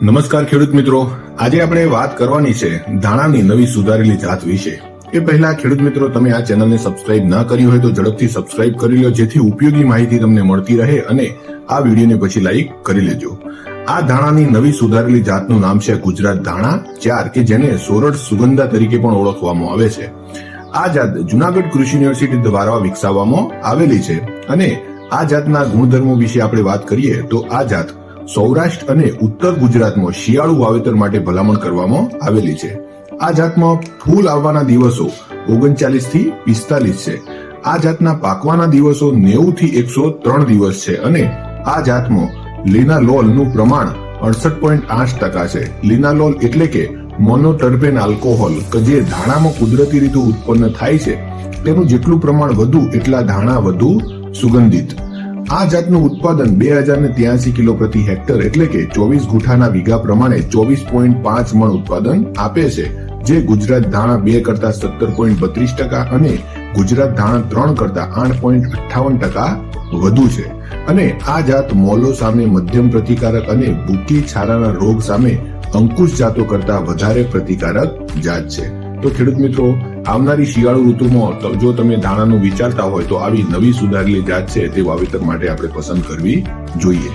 નમસ્કાર ખેડૂત મિત્રો. આજે આપણે વાત કરવાની છે ધાણાની નવી સુધારેલી જાત વિશે. એ પહેલા ખેડૂત મિત્રો, તમે આ ચેનલને સબસ્ક્રાઇબ ના કરી હોય તો ઝડપથી સબસ્ક્રાઇબ કરી લો, જેથી ઉપયોગી માહિતી તમને મળતી રહે અને આ વિડીયોને પછી લાઈક કરી લેજો. આ ધાણાની નવી સુધારેલી જાતનું નામ છે ગુજરાત ધાણા, ચાર કે જેને સોરઠ સુગંધા તરીકે પણ ઓળખવામાં આવે છે. આ જાત જુનાગઢ કૃષિ યુનિવર્સિટી દ્વારા વિકસાવવામાં આવેલી છે અને આ જાતના ગુણધર્મો વિશે આપણે વાત કરીએ તો આ જાત સૌરાષ્ટ્ર અને ઉત્તર ગુજરાતમાં શિયાળુ વાવેતર માટે ભલામણ કરવામાં આવેલી છે. આ જાતમાં ફૂલ આવવાના દિવસો ઓગણચાલીસથી પિસ્તાલીસ છે. આ જાતના પાકવાના દિવસો નેવું થી એકસો ત્રણ દિવસ છે અને આ જાતમાં લિનાલોલ પ્રમાણ અડસઠ પોઈન્ટ આઠ ટકા છે. લિનાલોલ એટલે કે મોનોટર્પેન આલ્કોહોલ, કે જે ધાણામાં કુદરતી રીતે ઉત્પન્ન થાય છે. તેનું જેટલું પ્રમાણ વધુ, એટલા ધાણા વધુ સુગંધિત. આ જાતનું ઉત્પાદન બે હજાર ને ત્યાસી કિલો પ્રતિ હેક્ટર એટલે કે ચોવીસ ગુઠાના વીઘા પ્રમાણે ચોવીસ પોઈન્ટ પાંચ મણ ઉત્પાદન આપે છે, જે ગુજરાત ધાણા બે કરતા સત્તર પોઈન્ટ બત્રીસ ટકા અને ગુજરાત ધાણા ત્રણ કરતા આઠ પોઈન્ટ અઠ્ઠાવન ટકા વધુ છે. અને આ જાત મોલો સામે મધ્યમ પ્રતિકારક અને ભૂકી છારાના રોગ સામે અંકુશ જાતો કરતા વધારે પ્રતિકારક જાત છે. તો ખેડૂત મિત્રો આવનારી શિયાળુ ઋતુમાં જો તમે ધાણાનું વિચારતા હોય તો આવી નવી સુધારેલી જાત છે તે વાવેતર માટે આપણે પસંદ કરવી જોઈએ.